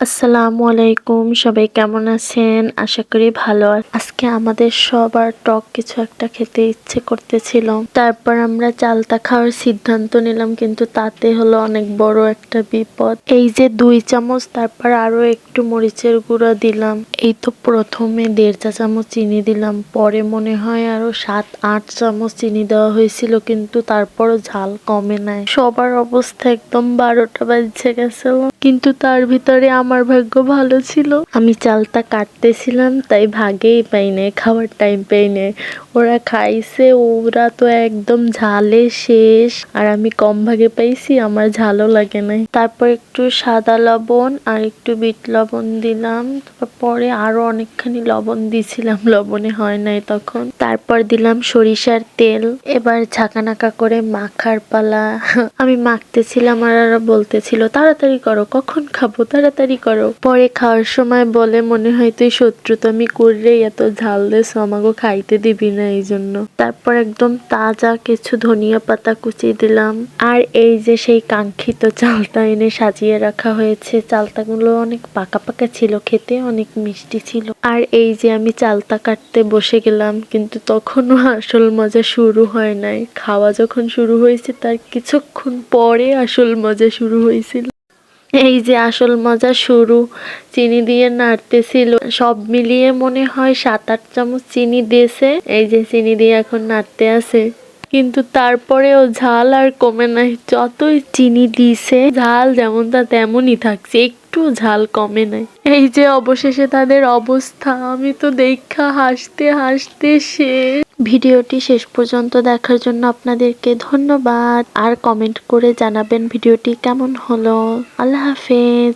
আসসালামু আলাইকুম, সবাই কেমন আছেন? আশা করি ভালো। আজকে আমাদের সবার টক কিছু একটা খেতে ইচ্ছে করতেছিল। তারপর আমরা চালতা খাওয়ার সিদ্ধান্ত নিলাম, কিন্তু তাতে হলো অনেক বড় একটা বিপদ। এই যে দুই চামচ, তারপর আরও একটু মরিচের গুঁড়া দিলাম। এই তো প্রথমে দেড় চা চামচ চিনি দিলাম। পরে মনে হয় আরও সাত, আট চামচ চিনি দেওয়া হয়েছিল, কিন্তু তারপরও ঝাল কমে নাই। সবার অবস্থা একদম বারোটা বাজছে গেছিল কিন্তু তার ভিতরে আমার ভাগ্য ভালো ছিল। আমি চালটা কাটতেছিলাম, তাই ভাগেই পাই নাই, খাওয়ার টাইম পাই নাই। ওরা খাইছে, ওরা তো একদম ঝালে শেষ। আর আমি কম ভাগে পাইছি, আমার ঝালও লাগে নাই। তারপর একটু সাদা লবণ আর একটু বিট লবণ দিলাম। পরে আরও অনেকখানি লবণ দিছিলাম, লবণে হয় নাই তখন। তারপর দিলাম সরিষার তেল। এবার ঝাঁকানাকা করে মাখার পালা। আমি মাখতেছিলাম আর বলতেছিল, তাড়াতাড়ি করো কখন খাব? তাড়াতাড়ি করো। পরে খাওয়ার সময় বলে, মনে হয় তুই শত্রু তো আমি করলেই এত ঝাল দেশ আমাকে খাইতে দিবি না এই জন্য তারপর একদম তাজা কিছু ধনিয়া পাতা কুচিয়ে দিলাম। আর এই যে সেই কাঙ্ক্ষিত চালটা এনে সাজিয়ে রাখা হয়েছে চালতাগুলো অনেক পাকা পাকা ছিল, খেতে অনেক মিষ্টি ছিল। আর এই যে আমি চালতা কাটতে বসে গেলাম, কিন্তু তখনও আসল মজা শুরু হয় নাই। খাওয়া যখন শুরু হয়েছে, তার কিছুক্ষণ পরে আসল মজা শুরু হয়েছিল। এই যে আসল মজা শুরু, চিনি দিয়ে নাড়তেছিল। সব মিলিয়ে মনে হয় সাত আট চামচ চিনি দিয়েছে, এই যে চিনি দিয়ে এখন নাড়তে আছে। কিন্তু তারপরেও ঝাল আর কমে নাই, যতই চিনি দিছে ঝাল যেমন তা তেমনই থাকছে, একটু ঝাল কমে নাই। এই যে অবশেষে তাদের অবস্থা, আমি তো দেখা হাসতে হাসতে শেষ। ভিডিওটি শেষ পর্যন্ত দেখার জন্য আপনাদেরকে ধন্যবাদ। আর কমেন্ট করে জানাবেন ভিডিওটি কেমন হলো। আল্লাহ হাফেজ।